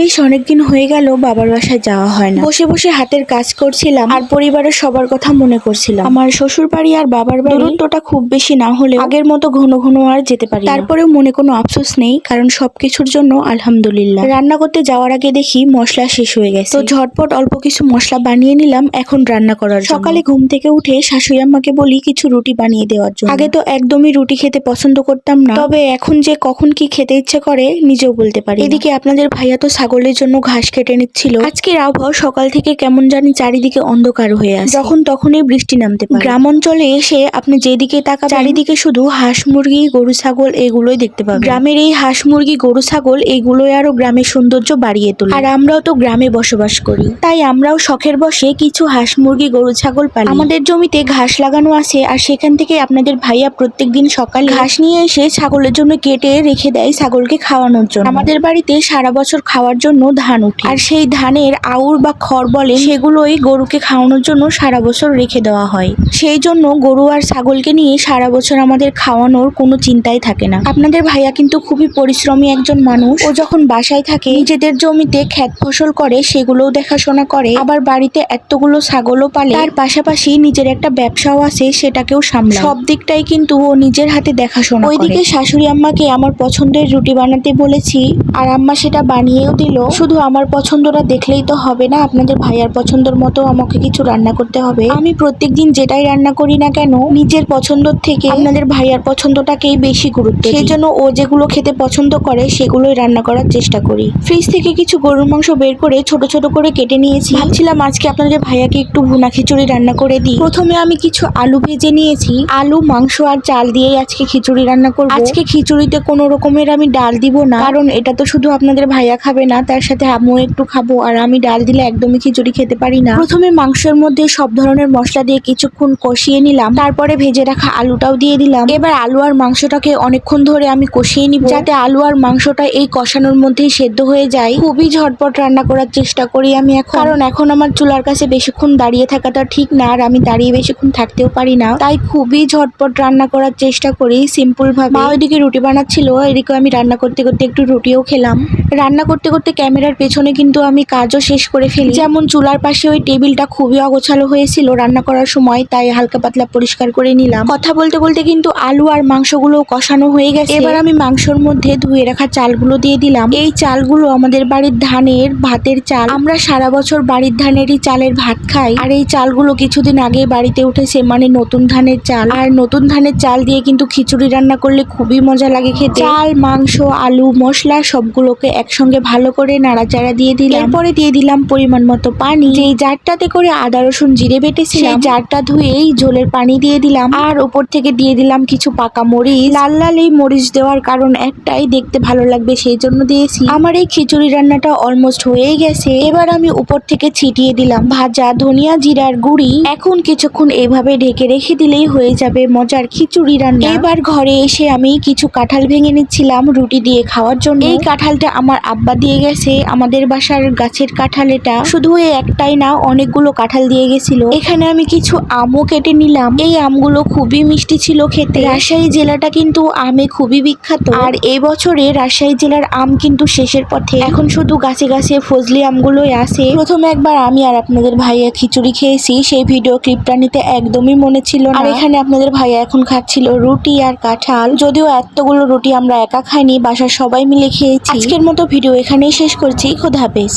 বেশ অনেকদিন হয়ে গেল বাবার বাসায় যাওয়া হয় না। বসে বসে হাতের কাজ করছিলাম আর পরিবারের সবার কথা মনে করছিলাম। আমার শ্বশুর বাড়ি আর বাবার বাড়ি দূরত্বটা খুব বেশি না হলে আগের মতো ঘন ঘন আর যেতে পারি তারপরেও মনে কোনো আফসোস নেই, কারণ সবকিছুর জন্য আলহামদুলিল্লাহ। রান্না করতে যাওয়ার আগে দেখি মশলা শেষ হয়ে গেছে। তো ঝটপট অল্প কিছু মশলা বানিয়ে নিলাম এখন রান্না করার সকালে ঘুম থেকে উঠে শাশুড়ি আম্মাকে বলি কিছু রুটি বানিয়ে দেওয়ার জন্য। আগে তো একদমই রুটি খেতে পছন্দ করতাম না, তবে এখন যে কখন কি খেতে ইচ্ছে করে নিজেও বলতে পারি এদিকে আপনাদের ভাইয়া তো ছাগলের জন্য ঘাস কেটে নিচ্ছিল। আজকের আবহাওয়া সকাল থেকে কেমন জানি চারিদিকে অন্ধকার হয়ে আছে। যখন তখনই বৃষ্টি নামতে পারে। গ্রাম অঞ্চলে এসে আপনি যেদিকে তাকা চারিদিকে শুধু হাঁস, মুরগি, গরু, ছাগল এগুলোই দেখতে পাবেন। গ্রামের এই হাঁস, মুরগি, গরু, ছাগল এগুলোই আরও গ্রামের সৌন্দর্য বাড়িয়ে তোলে। আর আমরাও তো গ্রামে বসবাস করি। তাই আমরাও শখের বসে কিছু হাঁস, মুরগি, গরু, ছাগল পালি। আমাদের জমিতে ঘাস লাগানো আছে আর সেখান থেকে আপনাদের ভাইয়া প্রত্যেকদিন সকালে ঘাস নিয়ে এসে ছাগলের জন্য কেটে রেখে দেয় ছাগলকে খাওয়ানোর জন্য। আমাদের বাড়িতে সারা বছর খাওয়ার জন্য ধান উঠে। আর সেই ধানের আউর বা খড় বলে সেগুলোই গরুকে খাওয়ানোর জন্য সারা বছর রেখে দেওয়া হয়। সেই জন্য গরু আর ছাগলকে নিয়ে সারা বছর আমাদের খাওয়ানোর কোনো চিন্তাই থাকে না। আপনাদের ভাইয়া কিন্তু খুবই পরিশ্রমী একজন মানুষ। ও যখন বাসায় থাকে নিজেদের জমিতে ক্ষেত ফসল করে সেগুলোও দেখাশোনা করে। আবার বাড়িতে এতগুলো ছাগলও পালে তার পাশাপাশি নিজের একটা ব্যবসাও আছে সেটাকেও সামলায়। সব দিকটাই কিন্তু ও নিজের হাতে দেখাশোনা ওইদিকে শাশুড়ি আম্মাকে আমার পছন্দের রুটি বানাতে বলেছি। আর আম্মা সেটা বানিয়েও দিল। শুধু আমার পছন্দটা দেখলেই তো হবে না আপনাদের ভাইয়ার পছন্দের মতো আমাকে কিছু রান্না করতে হবে। আমি প্রত্যেক দিন যেটাই রান্না করি না কেন নিজের পছন্দর থেকে আপনাদের ভাইয়ার পছন্দটাকেই বেশি গুরুত্ব সেই জন্য ও যেগুলো খেতে পছন্দ করে সেগুলোই রান্না করার চেষ্টা করি। ফ্রিজ থেকে কিছু গরুর মাংস বের করে ছোট ছোট করে কেটে নিয়েছি। ভাবছিলাম আজকে আপনাদের ভাইয়াকে একটু ভুনা খিচুড়ি রান্না করে দিই। প্রথমে আমি কিছু আলু ভেজে নিয়েছি। আলু মাংস আর চাল দিয়েই আজকে খিচুড়ি রান্না করব। আজকে খিচুড়িতে কোনো রকমের আমি ডাল দিব না কারণ এটা তো শুধু আপনাদের ভাইয়া খাবে না। তার সাথে আমিও একটু খাব আর আমি ডাল দিলে একদমই খিচুড়ি খেতে পারি না। প্রথমে মাংসের মধ্যে সব ধরনের মশলা দিয়ে কিছুক্ষণ কষিয়ে নিলাম। তারপরে ভেজে রাখা আলুটাও দিয়ে দিলাম। এবার আলু আর মাংসটাকে অনেকক্ষণ ধরে আমি কষিয়ে নিব। যাতে আলু আর মাংসটা এই কষানোর মধ্যেই সেদ্ধ হয়ে যায়। খুবই ঝটপট রান্না করার চেষ্টা করি আমি এখন। কারণ এখন আমার চুলার কাছে বেশিক্ষণ দাঁড়িয়ে থাকাটা ঠিক না আর আমি দাঁড়িয়ে বেশিক্ষণ থাকতেও পারি না। তাই খুবই ঝটপট রান্না করার চেষ্টা করি সিম্পল ভাবে মা ওইদিকে রুটি বানাচ্ছিল এদিকে আমি রান্না করতে করতে একটু রুটিও খেলাম। রান্না করতে ক্যামেরার পেছনে কিন্তু আমি কাজও শেষ করে ফেলি। যেমন চুলার পাশে ওই টেবিলটা খুবই অগোছালো হয়েছিল, রান্না করার সময় তাই হালকা পাতলা পরিষ্কার করে নিলাম। কথা বলতে বলতে কিন্তু আলু আর মাংসগুলো কষানো হয়ে গেছে। এবার আমি মাংসর মধ্যে ধুয়ে রাখা চালগুলো দিয়ে দিলাম। এই চালগুলো আমাদের বাড়ির ধানের ভাতের চাল। আমরা সারা বছর বাড়ির ধানেরই চালের ভাত খাই। আর এই চালগুলো কিছুদিন আগে বাড়িতে উঠেছে মানে নতুন ধানের চাল। আর নতুন ধানের চাল দিয়ে কিন্তু খিচুড়ি রান্না করলে খুবই মজা লাগে খেতে। চাল, মাংস, আলু, মশলা সবগুলোকে একসঙ্গে ভালো করে নাড়াচাড়া দিয়ে দিলাম। এরপরে দিয়ে দিলাম পরিমাণ মতো পানি। যেই জারটাতে করে আদা রসুন জিরে বেটেছি সেই জারটা ধুয়েই ঝোলের পানি দিয়ে দিলাম। আর উপর থেকে দিয়ে দিলাম কিছু পাকা মরিচ। লাল লাল এই মরিচ দেওয়ার কারণ একটাই দেখতে ভালো লাগবে সেই জন্য দিয়েছি। আমার এই খিচুড়ি রান্নাটা অলমোস্ট হয়েই গেছে। এবার আমি উপর থেকে ছিটিয়ে দিলাম। ভাজা ধনিয়া জিরার গুঁড়ি। এখন কিছুক্ষণ এইভাবে ঢেকে রেখে দিলেই হয়ে যাবে মজার খিচুড়ি রান্না। এবার ঘরে এসে আমি কিছু কাঁঠাল ভেঙে নিচ্ছিলাম রুটি দিয়ে খাওয়ার জন্য। এই কাঁঠালটা আমার আব্বা দিয়ে গেছে, আমাদের বাসার গাছের কাঁঠাল এটা শুধু একটাই না, অনেকগুলো কাঁঠাল দিয়ে গেছিল। এখানে আমি কিছু আমও কেটে নিলাম। এই আমগুলো খুবই মিষ্টি ছিল খেতে। রাজশাহী জেলাটা কিন্তু আমে খুবই বিখ্যাত। আর এই বছরে রাজশাহী জেলার আম কিন্তু শেষের পথে। এখন শুধু গাছে গাছে ফজলি আমগুলোই আছে। প্রথমে একবার আমি আর আপনাদের ভাইয়া খিচুড়ি খেয়েছি। সেই ভিডিও ক্লিপটা নিতে একদমই মনে ছিল আর এখানে আপনাদের ভাইয়া এখন খাচ্ছিল রুটি আর কাঁঠাল। যদিও এতগুলো রুটি আমরা একা খাইনি, বাসার সবাই মিলে খেয়েছি। আজকের মতো ভিডিও শেষ করছি। খোদা হাফেজ।